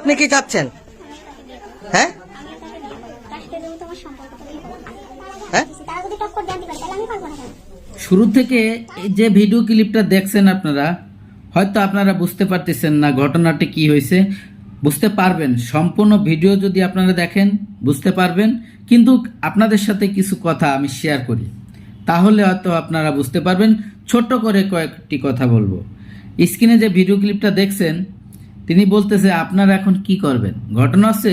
আপনি কি চাচ্ছেন? হ্যাঁ। হ্যাঁ? শুরু থেকে যে ভিডিও ক্লিপটা দেখছেন আপনারা, হয়তো আপনারা বুঝতে পারতেছেন না ঘটনাটি কি হয়েছে। বুঝতে পারবেন, সম্পূর্ণ ভিডিও যদি আপনারা দেখেন, বুঝতে পারবেন। কিন্তু আপনাদের সাথে কিছু কথা আমি শেয়ার করি। তাহলে হয়তো আপনারা বুঝতে পারবেন ছোট্ট করে কয়েকটি কথা বলব। স্ক্রিনে যে ভিডিও ক্লিপটা দেখছেন তিনি বলতেছে, আপনারা এখন কি করবেন? ঘটনা হচ্ছে,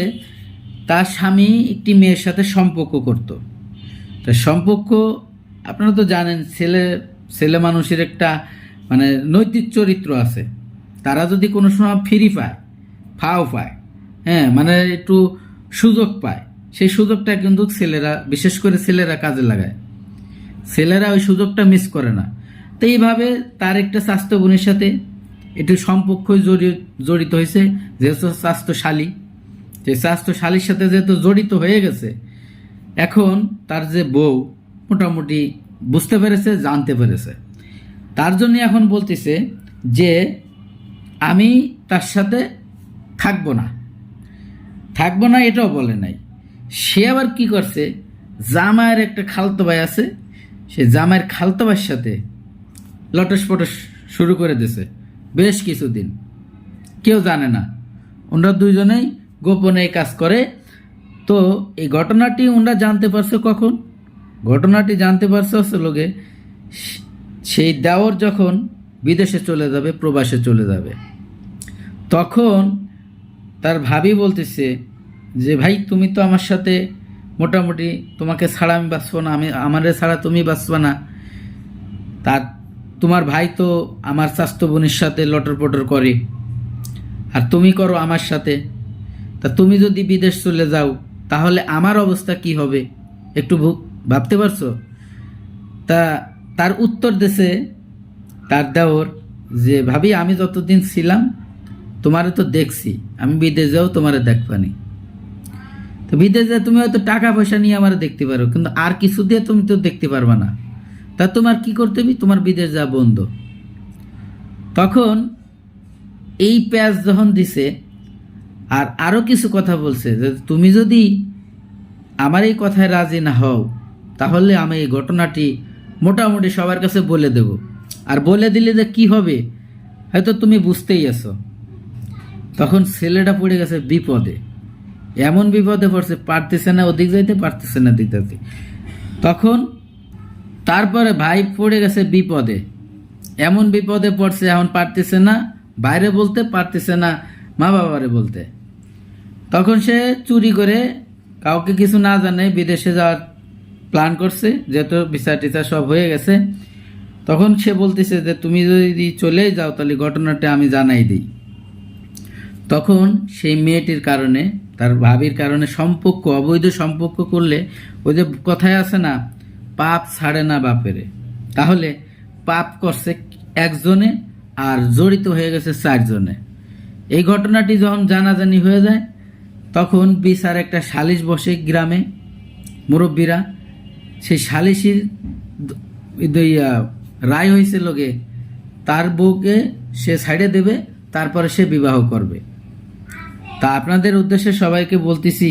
তার স্বামী একটি মেয়ের সাথে সম্পর্ক করতো। তা সম্পর্ক, আপনারা তো জানেন, ছেলে ছেলে মানুষের একটা মানে নৈতিক চরিত্র আছে। তারা যদি কোনো সময় ফ্রি পায়, ফাও পায় হ্যাঁ মানে একটু সুযোগ পায়, সেই সুযোগটা কিন্তু ছেলেরা, বিশেষ করে ছেলেরা কাজে লাগায়। ছেলেরা ওই সুযোগটা মিস করে না। তো এইভাবে তার একটা স্বাস্থ্য বোনের সাথে একটু সম্পর্ক জড়ি- জড়িত হয়েছে, যেহেতু স্বাস্থ্যশালী। সেই স্বাস্থ্যশালীর সাথে যেহেতু জড়িত হয়ে গেছে, এখন তার যে বউ মোটামুটি বুঝতে পেরেছে, জানতে পেরেছে। তার জন্য এখন বলতেছে যে, আমি তার সাথে থাকব না। থাকব না এটাও বলে নাই। সে আবার কি করছে? জামাইয়ের একটা খালতো ভাই আছে, সে জামাইয়ের খালতো ভাইয়ের সাথে লটস পটস শুরু করে দিয়েছে। বেশ কিছুদিন। কেউ জানে না। ওনারা দুইজনেই গোপনে কাজ করে। তো এই ঘটনাটি ওনারা জানতে পারছে কখন? ঘটনাটি জানতে পারছে হচ্ছে লোকে সেই দেওর যখন বিদেশে চলে যাবে, প্রবাসে চলে যাবে। তখন তার ভাবি বলতেছে যে, ভাই, তুমি তো আমার সাথে মোটামুটি তোমাকে ছাড়া আমি বাঁচবো না। আমি আমারে ছাড়া তুমি বাঁচবা না। তার তোমার ভাই তো আমার স্বাস্থ্য বোনের সাথে লটর পটর করে। আর তুমি করো আমার সাথে। তা তুমি যদি বিদেশ চলে যাও, তাহলে আমার অবস্থা কি হবে? একটু ভাবতে পারছ? তা তার উত্তর দেশে তার দেওর যে, ভাবি, আমি যতদিন ছিলাম, তোমারে তো দেখছি। আমি বিদেশ যাও তোমারে দেখবানি। তো বিদেশ যা তুমি হয়তো টাকা পয়সা নিয়ে আমার দেখতে পারো, কিন্তু আর কিছু দিয়ে তুমি তো দেখতে পারবে না। তা তোমার কি করতে হবে? তোমার বিদেশ যা বন্ধ। তখন এই প্যাচ যখন দিছে, আর আরও কিছু কথা বলছে যে, তুমি যদি আমার এই কথায় রাজি না হও, তাহলে আমি এই ঘটনাটি মোটামুটি সবার কাছে বলে দেব। আর বলে দিলে যে কি হবে, হয়তো তুমি বুঝতেই আছো। তখন ছেলেটা পড়ে গেছে বিপদে। এমন বিপদে পড়ছে, পারতেছে না, ওদিক যাইতে পারতেছে না যাইতে। তখন তারপরে ভাই পড়ে গেছে বিপদে। এমন বিপদে পড়ছে, এখন পারতেছে না, বাইরে বলতে পারতেছে না, মা বাবারে বলতে। তখন সে চুরি করে কাউকে কিছু না জানে বিদেশে যাওয়ার প্ল্যান করছে, যেহেতু বিচার টিচার সব হয়ে গেছে। তখন সে বলতেছে যে, তুমি যদি চলেই যাও, তাহলে ঘটনাটা আমি জানাই দিই। তখন সেই মেয়েটির কারণে, তার ভাবির কারণে সম্পর্ক, অবৈধ সম্পর্ক করলে, ওই যে কথায় আছে না পাপ ছাড়ে না বাপেরে। তাহলে পাপ করছে একজনে আর জড়িত হয়ে গেছে চারজনে। এই ঘটনাটি যখন জানাজানি হয়ে যায়, তখন বিচার একটা সালিশ বসে গ্রামে। মুরব্বীরা সেই সালিশির রায় হয়েছে লোকে, তার বউকে সে ছাইড়ে দেবে, তারপরে সে বিবাহ করবে। তা আপনাদের উদ্দেশ্যে সবাইকে বলতেছি,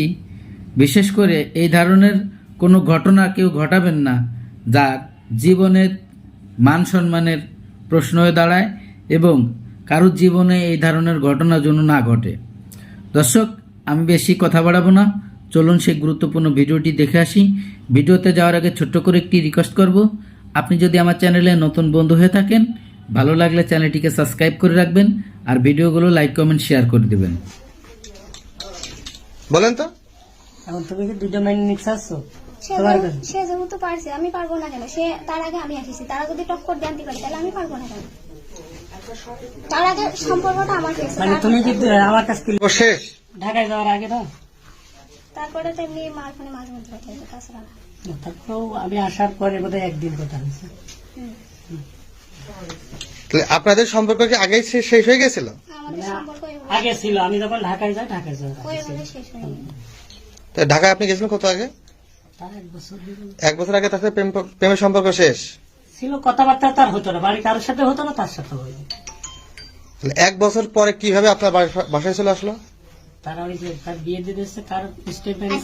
বিশেষ করে এই ধরনের কোনো ঘটনা কেউ ঘটাবেন না যার জীবনের মান সম্মানের প্রশ্ন হয়ে দাঁড়ায় এবং কারোর জীবনে এই ধরনের ঘটনা যেন না ঘটে। দর্শক আমি বেশি কথা বাড়াবো না। চলুন সেই গুরুত্বপূর্ণ ভিডিওটি দেখে আসি। ভিডিওতে যাওয়ার আগে ছোট্ট করে একটি রিকোয়েস্ট করব। আপনি যদি আমার চ্যানেলে নতুন বন্ধু হয়ে থাকেন ভালো লাগলে চ্যানেলটিকে সাবস্ক্রাইব করে রাখবেন আর ভিডিওগুলো লাইক কমেন্ট শেয়ার করে দেবেন। বলেন তো। এখন তুমি কি দুটো মেনে আসছো সে যেহেতু- পারছে আমি পারব না কেন? সে তার আগে আমি আসিছি। তারা যদি টক্কর জানতে পারে। তাহলে আমি পারব না কেন? তার আগে সম্পর্কটা আমার হয়েছে মানে তুমি কি আমার কাছ থেকে ও ঢাকায় যাওয়ার আগে না তারপরে তো এমনি মার ফোনে মাঝে মধ্যে কথা হতো তাছাড়া না। তারপরেও আমি আসার পরে বোধহয় একদিন কথা হয়েছে। আপনাদের সম্পর্ক কি আগেই শে- শেষ হয়ে গেছিল? আমাদের সম্পর্ক এভাবে- আগে ছিল। আমি যখন ঢাকায় যাই ঢাকায় যাই ঢাকায় আপনি গেছিলেন কত আগে? এক বছর আগে তার সাথে প্রেমের সম্পর্ক শেষ? ছিল কথাবার্তা তার হতো না বাড়ি কারোর সাথে হতো না তার সাথে হতো এক বছর পরে কীভাবে আপনার বাসা- বাসায় চলে আসলো? তারা ওই যে তার বিয়ে দিয়ে দিচ্ছে তার স্টেটমেন্ট